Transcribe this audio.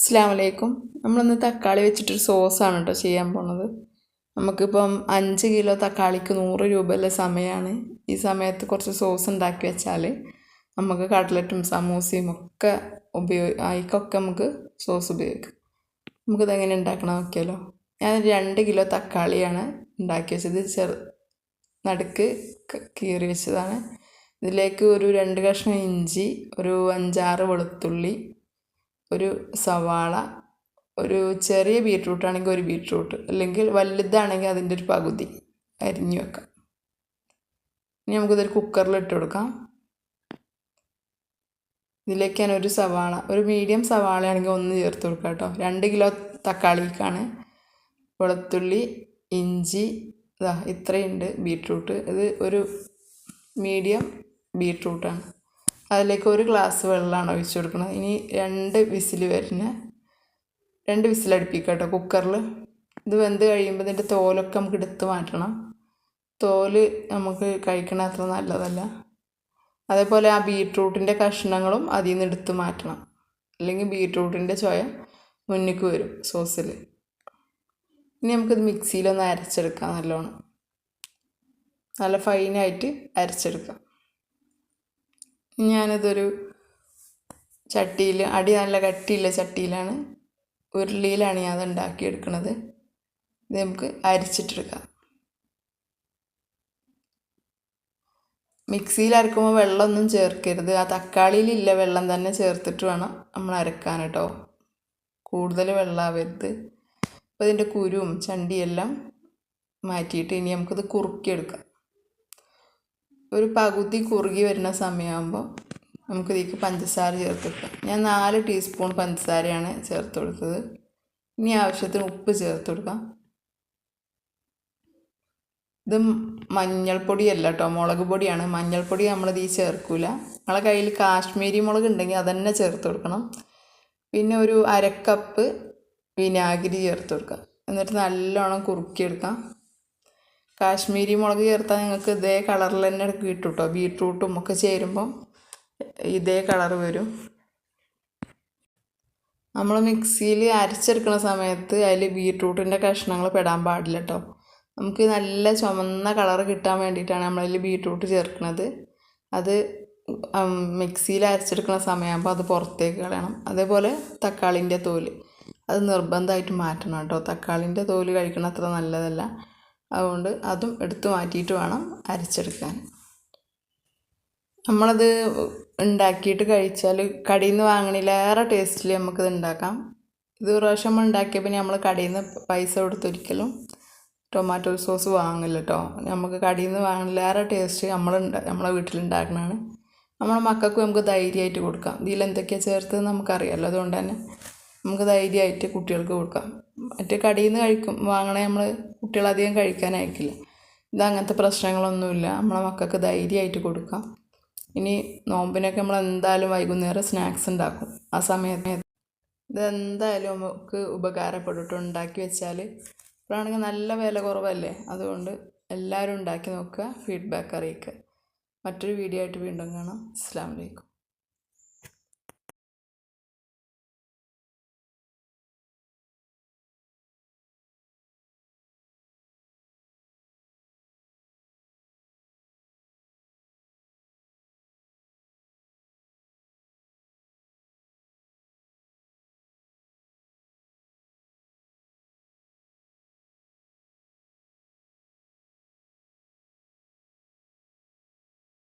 അസ്സാം വലൈക്കും നമ്മളിന്ന് തക്കാളി വെച്ചിട്ടൊരു സോസാണ് കേട്ടോ ചെയ്യാൻ പോണത്. നമുക്കിപ്പം അഞ്ച് കിലോ തക്കാളിക്ക് നൂറ് രൂപയുള്ള സമയമാണ് ഈ സമയത്ത് കുറച്ച് സോസ് ഉണ്ടാക്കി വെച്ചാൽ നമുക്ക് കട്ട്ലറ്റും സമൂസയും ഒക്കെ ഉപയോഗി അതിക്കൊക്കെ നമുക്ക് സോസ് ഉപയോഗിക്കാം. നമുക്കിത് എങ്ങനെ ഉണ്ടാക്കണം നോക്കിയാലോ. ഞാൻ രണ്ട് കിലോ തക്കാളിയാണ് ഉണ്ടാക്കി വെച്ചത്. ചെറു നടുക്ക് കീറി വെച്ചതാണ്. ഇതിലേക്ക് ഒരു രണ്ട് കഷ്ണം ഇഞ്ചി ഒരു അഞ്ചാറ് വെളുത്തുള്ളി ഒരു സവാള ഒരു ചെറിയ ബീട്രൂട്ട് ആണെങ്കിൽ ഒരു ബീട്രൂട്ട് അല്ലെങ്കിൽ വലുതാണെങ്കിൽ അതിന്റെ ഒരു പകുതി അരിഞ്ഞു വെക്കാം. ഇനി നമുക്കിതൊരു കുക്കറിൽ ഇട്ട് കൊടുക്കാം. ഇതിലേക്ക് ഞാൻ ഒരു സവാള ഒരു മീഡിയം സവാളയാണെങ്കിൽ ഒന്ന് ചേർത്ത് കൊടുക്കാം കേട്ടോ. രണ്ട് കിലോ തക്കാളിക്കാണ്. വെളുത്തുള്ളി ഇഞ്ചി ഇതാ ഇത്രയുണ്ട് ബീട്രൂട്ട് ഇത് ഒരു മീഡിയം ബീട്രൂട്ടാണ് അതിലേക്ക് ഒരു ഗ്ലാസ് വെള്ളമാണ് ഒഴിച്ചു കൊടുക്കുന്നത്. ഇനി രണ്ട് വിസിൽ വരുന്ന രണ്ട് വിസിലടുപ്പിക്കുക കേട്ടോ കുക്കറിൽ ഇത് വെന്ത് കഴിയുമ്പോൾ ഇതിന്റെ തോലൊക്കെ നമുക്ക് എടുത്ത് മാറ്റണം. തോൽ നമുക്ക് കഴിക്കണ അത്ര നല്ലതല്ല. അതേപോലെ ആ ബീട്രൂട്ടിന്റെ കഷ്ണങ്ങളും അതിൽ നിന്ന് എടുത്ത് മാറ്റണം. അല്ലെങ്കിൽ ബീട്രൂട്ടിന്റെ ചൊയ മുന്നിക്ക് വരും സോസിൽ ഇനി നമുക്കിത് മിക്സിയിലൊന്ന് അരച്ചെടുക്കാം നല്ലോണം. നല്ല ഫൈനായിട്ട് അരച്ചെടുക്കാം. ഞാനിതൊരു ചട്ടിയിൽ അടി നല്ല കട്ടിയുള്ള ചട്ടിയിലാണ്. ഉരുളിയിലാണ് ഞാൻ അത് ഉണ്ടാക്കിയെടുക്കുന്നത് ഇത് നമുക്ക് അരിച്ചിട്ടെടുക്കാം. മിക്സിയിൽ അരക്കുമ്പോൾ വെള്ളമൊന്നും ചേർക്കരുത്. ആ തക്കാളിയിലില്ല വെള്ളം തന്നെ ചേർത്തിട്ട് വേണം നമ്മൾ അരക്കാൻ കേട്ടോ. കൂടുതൽ വെള്ളമാവരുത്. അപ്പോൾ ഇതിന്റെ കുരുവും ചണ്ടിയെല്ലാം മാറ്റിയിട്ട് ഇനി നമുക്കിത് കുറുക്കിയെടുക്കാം. ഒരു പകുതി കുറുകി വരുന്ന സമയമാകുമ്പോൾ നമുക്ക് ഇതിലേക്ക് പഞ്ചസാര ചേർത്ത് കൊടുക്കാം ഞാൻ നാല് ടീസ്പൂൺ പഞ്ചസാരയാണ് ചേർത്ത് കൊടുത്തത്. ഇനി ആവശ്യത്തിന് ഉപ്പ് ചേർത്ത് കൊടുക്കാം. ഇത് മഞ്ഞൾപ്പൊടിയല്ല കേട്ടോ മുളക് പൊടിയാണ്. മഞ്ഞൾപ്പൊടി നമ്മളിത് ഈ ചേർക്കില്ല നമ്മളെ കയ്യിൽ കാശ്മീരി മുളക് ഉണ്ടെങ്കിൽ അതന്നെ ചേർത്ത് കൊടുക്കണം. പിന്നെ ഒരു അരക്കപ്പ് വിനാഗിരി ചേർത്ത് കൊടുക്കാം. എന്നിട്ട് നല്ലോണം കുറുക്കിയെടുക്കാം. കാശ്മീരി മുളക് ചേർത്താൽ നിങ്ങൾക്ക് ഇതേ കളറിൽ തന്നെ കിട്ടും കേട്ടോ ബീട്രൂട്ടും ഒക്കെ ചേരുമ്പോൾ ഇതേ കളർ വരും. നമ്മൾ മിക്സിയിൽ അരച്ചെടുക്കുന്ന സമയത്ത് അതിൽ ബീട്രൂട്ടിന്റെ കഷ്ണങ്ങൾ പെടാൻ പാടില്ല കേട്ടോ നമുക്ക് നല്ല ചുമന്ന കളർ കിട്ടാൻ വേണ്ടിയിട്ടാണ് നമ്മളതിൽ ബീട്രൂട്ട് ചേർക്കുന്നത് അത് മിക്സിയിൽ അരച്ചെടുക്കുന്ന സമയമാകുമ്പോൾ അത് പുറത്തേക്ക് കളയണം. അതേപോലെ തക്കാളിന്റെ തോൽ. അത് നിർബന്ധമായിട്ട് മാറ്റണം കേട്ടോ തക്കാളിന്റെ തോൽ കഴിക്കണത്ര നല്ലതല്ല. അതുകൊണ്ട് അതും എടുത്തു മാറ്റിയിട്ട് വേണം അരച്ചെടുക്കാൻ. നമ്മളത് ഉണ്ടാക്കിയിട്ട് കഴിച്ചാൽ കടയിൽ നിന്ന് വാങ്ങണിലേറെ ടേസ്റ്റിൽ നമുക്കിത് ഉണ്ടാക്കാം. ഇത് പ്രാവശ്യം നമ്മൾ ഉണ്ടാക്കിയപ്പോൾ നമ്മൾ കടയിൽ നിന്ന് പൈസ കൊടുത്തൊരിക്കലും ടൊമാറ്റോ സോസ് വാങ്ങില്ല കേട്ടോ നമുക്ക് കടയിൽ നിന്ന് വാങ്ങണിലേറെ ടേസ്റ്റ് നമ്മൾ നമ്മളെ വീട്ടിലുണ്ടാക്കണതാണ് നമ്മളെ മക്കൾക്ക് നമുക്ക് ധൈര്യമായിട്ട് കൊടുക്കാം. ഇതിൽ എന്തൊക്കെയാണ് ചേർത്തത് നമുക്കറിയാമല്ലോ അതുകൊണ്ട് തന്നെ നമുക്ക് ധൈര്യമായിട്ട് കുട്ടികൾക്ക് കൊടുക്കാം. മറ്റേ കടയിൽ നിന്ന് കഴിക്കും. വാങ്ങണേ നമ്മൾ കുട്ടികളധികം കഴിക്കാനായിരിക്കില്ല. ഇത് അങ്ങനത്തെ പ്രശ്നങ്ങളൊന്നുമില്ല. നമ്മളെ മക്കൾക്ക് ധൈര്യമായിട്ട് കൊടുക്കാം. ഇനി നോമ്പിനൊക്കെ നമ്മൾ എന്തായാലും വൈകുന്നേരം സ്നാക്സ് ഉണ്ടാക്കും. ആ സമയത്ത് ഇതെന്തായാലും നമുക്ക് ഉപകാരപ്പെട്ടിട്ട് ഉണ്ടാക്കി വെച്ചാൽ ഇപ്പോഴാണെങ്കിൽ നല്ല വില കുറവല്ലേ? അതുകൊണ്ട് എല്ലാവരും ഉണ്ടാക്കി നോക്കുക ഫീഡ്ബാക്ക് അറിയിക്കുക. മറ്റൊരു വീഡിയോ ആയിട്ട് വീണ്ടും കാണാം. അസ്സാം വലൈക്കും